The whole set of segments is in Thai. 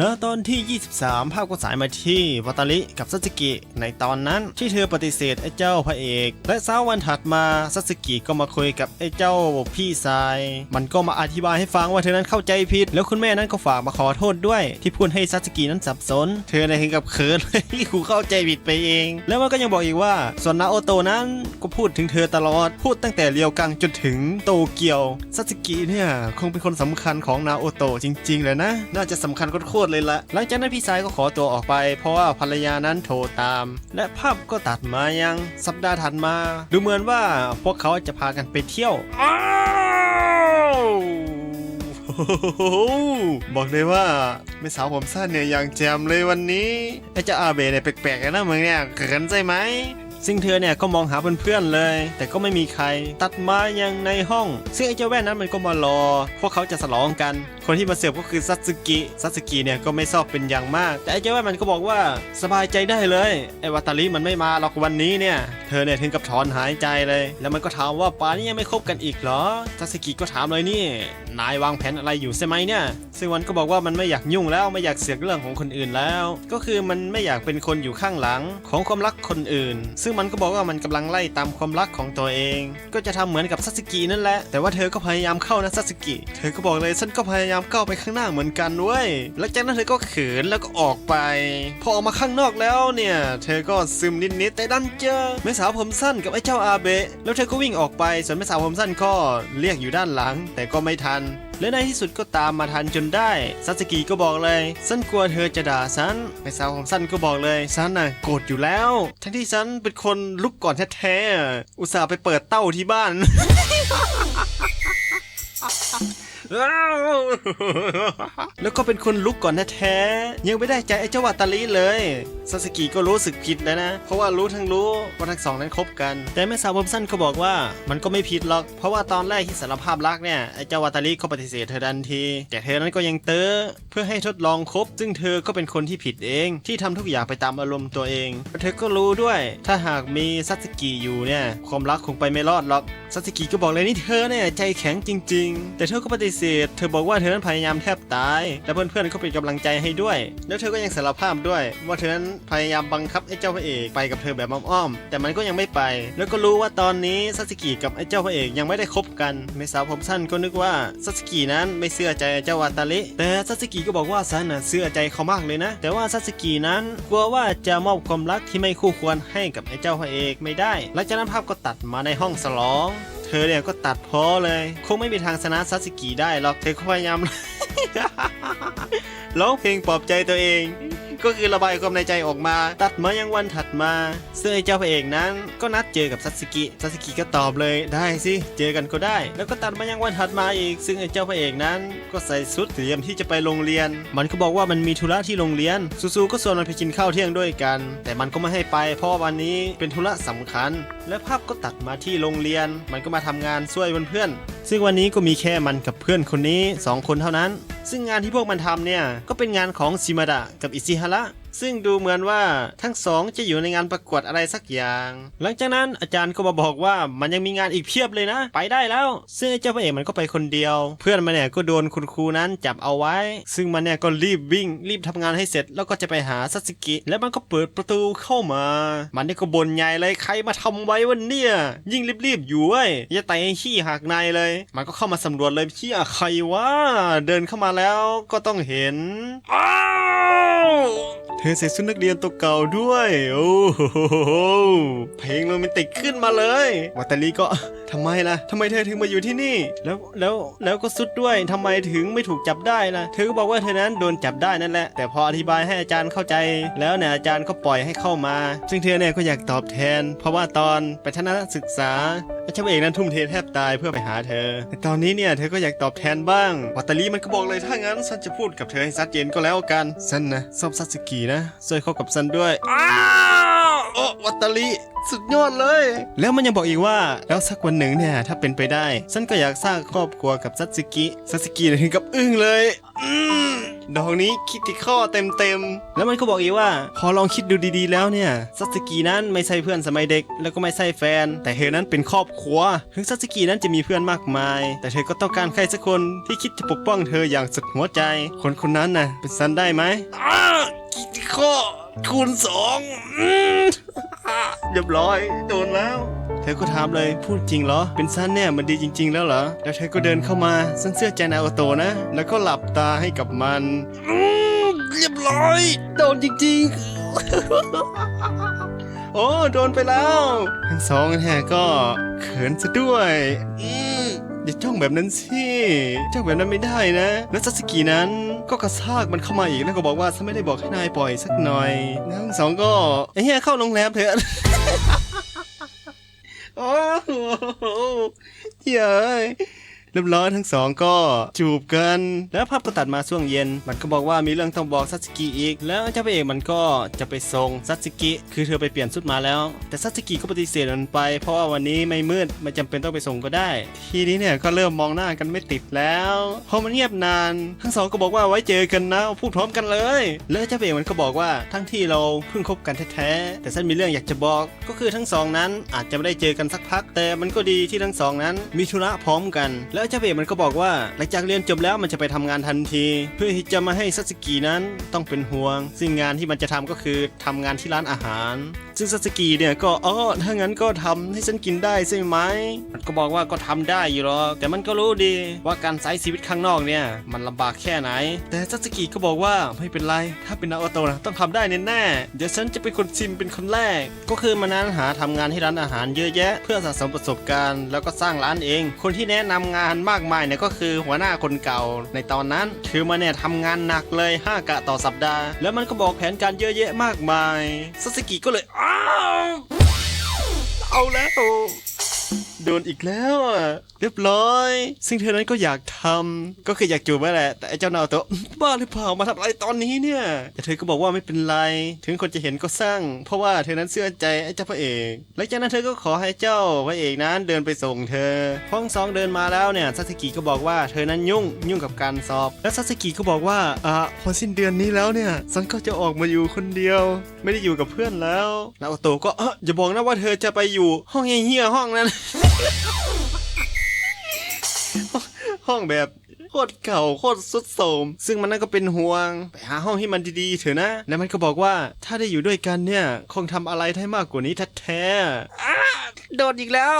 ณตอนที่ 23 ภาพก็สายมาที่วัตาริกับซัสึกิในตอนนั้นที่เธอปฏิเสธไอ้เจ้าพระเอก และเช้าวันถัดมาซัสึกิก็มาคุยกับไอ้เจ้าพี่ชาย มันก็มาอธิบายให้ฟังว่าเธอนั้นเข้าใจผิด แล้วคุณแม่นั้นก็ฝากมาขอโทษด้วย ที่พูดให้ซัสึกินั้นสับสน เธอในถึงกับเขินที่กูเข้าใจผิดไปเอง แล้วมันก็ยังบอกอีกว่าส่วนนาโอโตนั้นก็พูดถึงเธอตลอดพูดตั้งแต่เรียวกังจนถึงโตเกียวซัสึกิเนี่ยคงเป็นคนสำคัญของนาโอโตจริงๆเลยนะ น่าจะสำคัญโคตรๆเลยละหลังจากนั้นพี่ชายก็ขอตัวออกไป เพราะว่าภรรยานั้นโทรตาม และภาพก็ตัดมายังสัปดาห์ถัดมา ดูเหมือนว่าพวกเขาจะพากันไปเที่ยวอ้าวบอกเลยว่าไม่สาวผมสั้นเนี่ยอย่างแจมเลยวันนี้ไอ้เจ้าอาเบะเนี่ยแปลกๆนะมึงเนี่ยเกินใช่ไหม ซึ่งเธอเนี่ยก็มองหาเพื่อนๆเลย แต่ก็ไม่มีใครตัดมายังในห้อง ซึ่งไอ้เจ้าแว่นนั้นมันก็มารอ พวกเขาจะสลองกัน คนที่มาเสิร์ฟก็คือซัตสึกิซัตสึกิเนี่ยก็ไม่ชอบเป็นอย่างมาก แต่ไอ้เจ้าแว่นมันก็บอกว่าสบายใจได้เลยไอ้วัตาริมันไม่มาหรอกวันนี้เนี่ยเธอเนี่ยถึงกับถอนหายใจเลย แล้วมันก็ถามว่าป่านี้ยังไม่คบกันอีกเหรอซัตสึกิก็ถามเลยนี่ นายวางแผนอะไรอยู่ใช่ไหมเนี่ยซึ่งมันก็บอกว่ามันไม่อยากยุ่งแล้วไม่อยากเสือกเรื่องของคนอื่นแล้ว ก็คือมันไม่อยากเป็นคนอยู่ข้างหลังของความรักคนอื่น ซึ่งมันก็บอกว่ามันกำลังไล่ตามความรักของตัวเอง ก็จะทำเหมือนกับซัตสึกินั่นแหละ แต่ว่าเธอก็พยายามเข้านะซัตสึกิ เธอก็บอกเลยฉันก็พยายามก้าไปข้างหน้าเหมือนกันเว้ย แล้วจากนั้นเธอก็เขินแล้วก็ออกไป พอออกมาข้างนอกแล้วเนี่ย เธอก็ซึมนิดๆแต่ดันเจอแม่สาวผมสั้นกับไอ้เจ้าอาเบะ แล้วเธอก็วิ่งออกไป ส่วนแม่สาวผมสั้นก็เรียกอยู่ด้านหลัง แต่ก็ไม่ทัน และในที่สุดก็ตามมาทันจนได้ซัสกิก็บอกเลยซันกลัวเธอจะด่าฉันแม่สาวของซันก็บอกเลยซันน่ะโกรธอยู่แล้ว ทั้งที่ซันเป็นคนลุกก่อนแท้ๆอุตส่าห์ไปเปิดเต้าที่บ้าน แล้วก็เป็นคนลุกก่อนแท้ๆยังไม่ได้ใจไอ้เจ้าวาตาลีเลยซาสกิก็รู้สึกผิดแล้วนะ เพราะว่ารู้ทั้งรู้ว่าทั้งสองนั้นคบกัน แต่แม่สาวผมสั้นก็บอกว่ามันก็ไม่ผิดหรอก เพราะว่าตอนแรกที่สารภาพรักเนี่ยไอ้เจ้าวาตาลีก็ปฏิเสธเธอทันที แต่เธอนั้นก็ยังเต้อเพื่อให้ทดลองคบ ซึ่งเธอก็เป็นคนที่ผิดเอง ที่ทำทุกอย่างไปตามอารมณ์ตัวเองเธอก็รู้ด้วย ถ้าหากมีซัตสกิอยู่เนี่ยความรักคงไปไม่รอดหรอกซัตสึกิก็บอกเลยนี่เธอเนี่ยใจแข็งจริง ๆ แต่เธอก็ปฏิเสธเธอบอกว่าเธอนั้นพยายามแทบตาย และเพื่อนๆก็เป็นกำลังใจให้ด้วย แล้วเธอก็ยังสารภาพด้วย ว่าเธอนั้นพยายามบังคับไอ้เจ้าพระเอกไปกับเธอแบบอ้อมๆแต่มันก็ยังไม่ไป แล้วก็รู้ว่าตอนนี้ซัตสึกิกับไอ้เจ้าพระเอกยังไม่ได้คบกันเมสาวผมสั้นก็นึกว่าซัตสึกินั้นไม่เชื่อใจไอ้เจ้าวาตาลิแต่ซัตสึกิก็บอกว่าซันน่ะเชื่อใจเขามากเลยนะ แต่ว่าซัตสึกินั้นกลัวว่าจะมอบความรักที่ไม่คู่ควรให้กับไอ้เจ้าพระเอกไม่ได้หลังจากนั้นภาพก็ตัดมาในห้องสลอง ธอเนี่ยก็ตัดพ้อเลย คงไม่มีทางชนะซัสึกิได้หรอกเธอก็พยายามร้องเพลงปลอบใจตัวเอง ก็คือระบายความในใจออกมา ตัดมายังวันถัดมาซึ่งไอ้เจ้าพระเอกนั้น ก็นัดเจอกับซัตสึกิซัตสึกิก็ตอบเลยได้สิเจอกันก็ได้ แล้วก็ตัดมายังวันถัดมาอีก ซึ่งไอ้เจ้าพระเอกนั้น ก็ใส่ชุดเตรียมที่จะไปโรงเรียน มันก็บอกว่ามันมีธุระที่โรงเรียนซูๆก็ชวนมันไปกินข้าวเที่ยงด้วยกัน แต่มันก็ไม่ให้ไปเพราะวันนี้เป็นธุระสำคัญ และภาพก็ตัดมาที่โรงเรียน มันก็มาทำงานช่วยเพื่อนๆซึ่งวันนี้ก็มีแค่มันกับเพื่อนคนนี้สองคนเท่านั้นซึ่งงานที่พวกมันทำเนี่ย ก็เป็นงานของซิมาดะกับอิซิฮาระ ซึ่งดูเหมือนว่าทั้งสองจะอยู่ในงานประกวดอะไรสักอย่าง หลังจากนั้นอาจารย์ก็มาบอกว่ามันยังมีงานอีกเพียบเลยนะ ไปได้แล้ว ซึ่งเจ้าพระเอกมันก็ไปคนเดียว เพื่อนมันเนี่ยก็โดนคุณครูนั้นจับเอาไว้ ซึ่งมันเนี่ยก็รีบวิ่งรีบทำงานให้เสร็จ แล้วก็จะไปหาซัตสึกิ แล้วมันก็เปิดประตูเข้ามา มันเนี่ยก็บ่นใหญ่เลยใครมาทำไว้วันเนี่ย ยิ่งรีบๆอยู่เว้ยอย่าไต่ขี้หักในเลย มันก็เข้ามาสำรวจเลยเชี่ยใครวะเดินเข้ามาแล้วก็ต้องเห็นอ้าว ธอใส่ชุดนักเรียนตัวเก่าด้วย โอ้โหเพลงโรแมนติกขึ้นมาเลย วัตตลีก็ทำไมล่ะทำไมเธอถึงมาอยู่ที่นี่ แล้วแล้วแล้วก็สุดด้วยทำไมถึงไม่ถูกจับได้ล่ะ เธอก็บอกว่าเธอนั้นโดนจับได้นั่นแหละ แต่พออธิบายให้อาจารย์เข้าใจ แล้วเนี่ยอาจารย์ก็ปล่อยให้เข้ามา ซึ่งเธอเนี่ยก็อยากตอบแทน เพราะว่าตอนไปทัศนศึกษาอาจารย์เอกนั้นทุ่มเทแทบตายเพื่อไปหาเธอ แต่ตอนนี้เนี่ยเธอก็อยากตอบแทนบ้าง วัตตลีมันก็บอกเลยถ้างั้นฉันจะพูดกับเธอให้ชัดเจนก็แล้วกันฉันนะชอบซัตสกินะช่วยเข้ากับฉันด้วยอ้าวโอ้วัตตาลีสุดยอดเลย แล้วมันยังบอกอีกว่าแล้วสักวันหนึ่งเนี่ยถ้าเป็นไปได้ฉันก็อยากสร้างครอบครัวกับซัตสึกิซัตสึกิเนี่ยถึงกับอึ้งเลยอืมดอกนี้คิดที่ข้อเต็มเต็มๆ แล้วมันก็บอกอีกว่า พอลองคิดดูดีๆแล้วเนี่ยซัตสึกินั้นไม่ใช่เพื่อนสมัยเด็ก แล้วก็ไม่ใช่แฟน แต่เธอนั้นเป็นครอบครัว ถึงซัตสึกินั้นจะมีเพื่อนมากมาย แต่เธอก็ต้องการใครสักคนที่คิดจะปกป้องเธออย่างสุดหัวใจ คนคนนั้นน่ะเป็นซันได้ไหมอ้าคิดที่ ข้อคูณสองอืมเรียบร้อย โดนแล้ว เธอก็ถามเลยพูดจริงเหรอ เป็นซันเนี่ยมันดีจริง ๆ แล้วเหรอ แล้วเธอก็เดินเข้ามาซึ่งเสื้อใจนาโอโตนะ แล้วก็หลับตาให้กับมันอืมเรียบร้อย โดนจริง ๆ โอ้ โดนไปแล้ว ทั้งสองแห่ก็เขินซะด้วย อย่าจ้องแบบนั้นสิจ้องแบบนั้นไม่ได้นะ แล้วซัสกินั้นก็กระซากมันเข้ามาอีกแล้วก็บอกว่าฉันไม่ได้บอกให้นายปล่อยสักหน่อยแล้วทั้งสองก็ไอ้เหี้ยเข้าโรงแรมเถอะโอ้โหเฮ้ย เรียบร้อยทั้งสองก็จูบกัน แล้วภาพก็ตัดมาช่วงเย็น มันก็บอกว่ามีเรื่องต้องบอกซัตสึกิอีก แล้วเจ้าพระเอกมันก็จะไปส่งซัตสึกิ คือเธอไปเปลี่ยนชุดมาแล้ว แต่ซัตสึกิก็ปฏิเสธมันไป เพราะว่าวันนี้ไม่มืดไม่จำเป็นต้องไปส่งก็ได้ ทีนี้เนี่ยก็เริ่มมองหน้ากันไม่ติดแล้วพอมันเงียบนาน ทั้งสองก็บอกว่าไว้เจอกันนะพูดพร้อมกันเลย แล้วเจ้าพระเอกมันก็บอกว่าทั้งที่เราเพิ่งคบกันแท้ๆแต่ฉันมีเรื่องอยากจะบอก ก็คือทั้งสองนั้นอาจจะไม่ได้เจอกันสักพัก แต่มันก็ดีที่ทั้งสองนั้นมีธุระพร้อมกันแล้วเจ้าพระเอกมันก็บอกว่า หลังจากเรียนจบแล้วมันจะไปทำงานทันที เพื่อที่จะมาให้ซัตสกินั้นต้องเป็นห่วง ซึ่งงานที่มันจะทำก็คือทำงานที่ร้านอาหารซึ่งซัตสึกิเนี่ยก็อ๋อถ้างั้นก็ทำให้ฉันกินได้ใช่ไหมมันก็บอกว่าก็ทำได้อยู่หรอกแต่มันก็รู้ดีว่าการใช้ชีวิตข้างนอกเนี่ยมันลำบากแค่ไหน แต่ซัตสึกิก็บอกว่าไม่เป็นไร ถ้าเป็นนาโอโตะนะต้องทำได้แน่ๆเดี๋ยวฉันจะเป็นคนชิมเป็นคนแรก ก็คือมานั้นหาทำงานที่ร้านอาหารเยอะแยะ เพื่อสะสมประสบการณ์ แล้วก็สร้างร้านเอง คนที่แนะนำงานมากมายเนี่ยก็คือหัวหน้าคนเก่าในตอนนั้นคือมาเนี่ยทำงานหนักเลย 5 กะต่อสัปดาห์ แล้วมันก็บอกแผนการเยอะแยะมากมายซัตสึกิก็เลยเอาแล้ว โดนอีกแล้วอะ เรียบร้อย ซึ่งเธอนั้นก็อยากทำก็คืออยากจูบนั่นแหละ แต่ไอ้เจ้านาโตะบ้าหรือเปล่ามาทำอะไรตอนนี้เนี่ย แต่เธอก็บอกว่าไม่เป็นไร ถึงคนจะเห็นก็สร้าง เพราะว่าเธอนั้นเชื่อใจไอ้เจ้าพระเอก หลังจากนั้นเธอก็ขอให้เจ้าพระเอกนั้นเดินไปส่งเธอพ้องสองเดินมาแล้วเนี่ยซัตสึกิก็บอกว่าเธอนั้นยุ่งยุ่งกับการสอบ และซัตสึกิก็บอกว่าอะพอสิ้นเดือนนี้แล้วเนี่ยซันก็จะออกมาอยู่คนเดียว ไม่ได้อยู่กับเพื่อนแล้วนาโตะก็เอออย่าบอกนะว่าเธอจะไปอยู่ห้องเฮี้ยห้องนั้น ห้องแบบโคตรเก่าโคตรสุดโทรมซึ่งมันนั่นก็เป็นห่วง ไปหาห้องที่มันดีๆเถอะนะ แล้วมันก็บอกว่าถ้าได้อยู่ด้วยกันเนี่ย คงทำอะไรได้มากกว่านี้แท้ๆอ้าโดนอีกแล้ว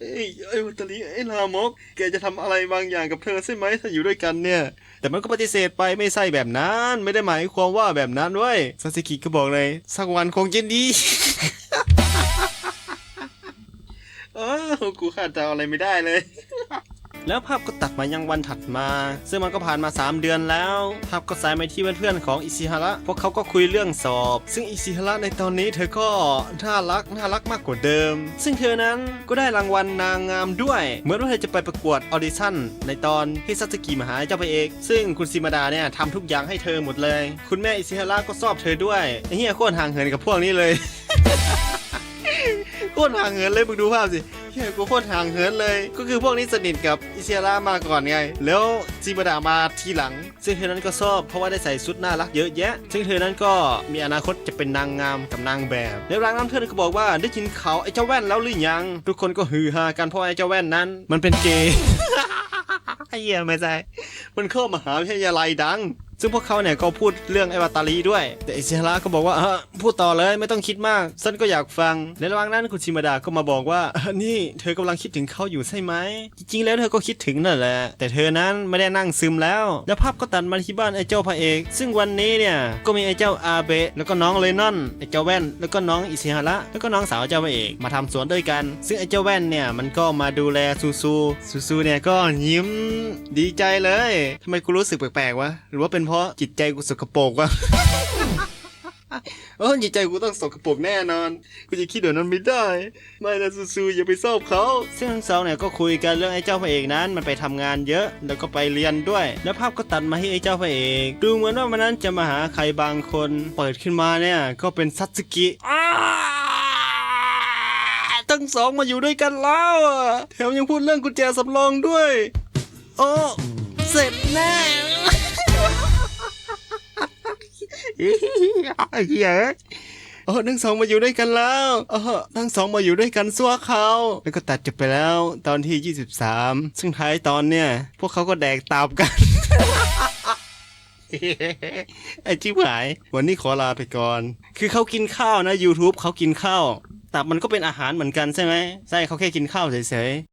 เอ้ยไอ้วัตลีไอ้ลามก แกจะทำอะไรบางอย่างกับเธอใช่ไหมถ้าอยู่ด้วยกันเนี่ย แต่มันก็ปฏิเสธไปไม่ใช่แบบนั้น ไม่ได้หมายความว่าแบบนั้นเว้ยซาสึกิก็บอกเลย สักวันคงจะดี เออกูคาดเดาอะไรไม่ได้เลย แล้วภาพก็ตัดมายังวันถัดมา ซึ่งมันก็ผ่านมา 3 เดือนแล้ว ภาพก็สายไปที่เพื่อนๆของอิซิฮาระพวกเขาก็คุยเรื่องสอบ ซึ่งอิซิฮาระในตอนนี้เธอก็น่ารักน่ารักมากกว่าเดิม ซึ่งเธอนั้นก็ได้รางวัลนางงามด้วย เหมือนว่าเธอจะไปประกวดออดิชั่นในตอนที่ซัตสกิมาหาเจ้าพระเอกซึ่งคุณซิมาดาเนี่ยทำทุกอย่างให้เธอหมดเลย คุณแม่อิซิฮาระก็ชอบเธอด้วยไอ้เหี้ยโคตรห่างเหินกับพวกนี้เลย คตรห่างเหินเลยมึงดูภาพสิเฮียกูโคตรห่างเหินเลย ก็คือพวกนี้สนิทกับอิเซียร่ามาก่อนไง แล้วจิบดามาทีหลัง ซึ่งเธอนั้นก็ชอบเพราะว่าได้ใส่ชุดน่ารักเยอะแยะ ซึ่งเธอนั้นก็มีอนาคตจะเป็นนางงามกับนางแบบแล้วรังน้ำเธอก็บอกว่าได้ยินเขาไอ้เจ้าแว่นแล้วหรือยัง ทุกคนก็ฮือฮากันเพราะไอ้เจ้าแว่นนั้น มันเป็นเกย์ไอ้เหี้ยไม่ใช่มันเข้ามหาวิทยาลัยดัง ซึ่งพวกเขาเนี่ยก็พูดเรื่องไอวาตาลีด้วย แต่อิเซฮาระก็บอกว่าเออพูดต่อเลยไม่ต้องคิดมากฉันก็อยากฟังในระหว่างนั้นคุณชิมาดาก็มาบอกว่านี่เธอกำลังคิดถึงเขาอยู่ใช่ไหมจริงๆแล้วเธอก็คิดถึงนั่นแหละ แต่เธอนั้นไม่ได้นั่งซึมแล้ว แล้วภาพก็ตัดมาที่บ้านไอเจ้าพระเอก ซึ่งวันนี้เนี่ยก็มีไอเจ้าอาเบะแล้วก็น้องเลนอนไอเจ้าแว่น แล้วก็น้องอิเซฮาระแล้วก็น้องสาวเจ้าพระเอกมาทำสวนด้วยกัน ซึ่งไอเจ้าแว่นเนี่ยมันก็มาดูแลซูซูซูซูเนี่ยก็ยิ้มดีใจเลยทำไมกูรู้สึกแปลกๆวะหรือว่าเป็นเพราะจิตใจกูสกปรกวะโอ้จิตใจกูต้องสกปรกแน่นอน กูจะคิดแบบนั้นไม่ได้ ไม่นะซูๆอย่าไปชอบเขา ซึ่งทั้งสองเนี่ยก็คุยกันเรื่องไอ้เจ้าพระเอกนั้น มันไปทำงานเยอะ แล้วก็ไปเรียนด้วย แล้วภาพก็ตัดมาที่ไอ้เจ้าพระเอก ดูเหมือนว่ามันนั้นจะมาหาใครบางคน เปิดขึ้นมาเนี่ยก็เป็นซัตสึกิทั้งสองมาอยู่ด้วยกันแล้วอะแถมยังพูดเรื่องกุญแจสำรองด้วย โอ้ เสร็จแน่ เฮียโอ้ทั้งสองมาอยู่ด้วยกันแล้วเออทั้งสองมาอยู่ด้วยกันซัวเขาแล้วก็ตัดจบไปแล้ว ตอนที่ 23 ซึ่งท้ายตอนเนี่ย พวกเขาก็แดกตามกันไอ้ชิบหาย วันนี้ขอลาไปก่อน คือเขากินข้าวนะ YouTube เขากินข้าว ตับมันก็เป็นอาหารเหมือนกันใช่ไหมใช่เขาแค่กินข้าวเฉยๆ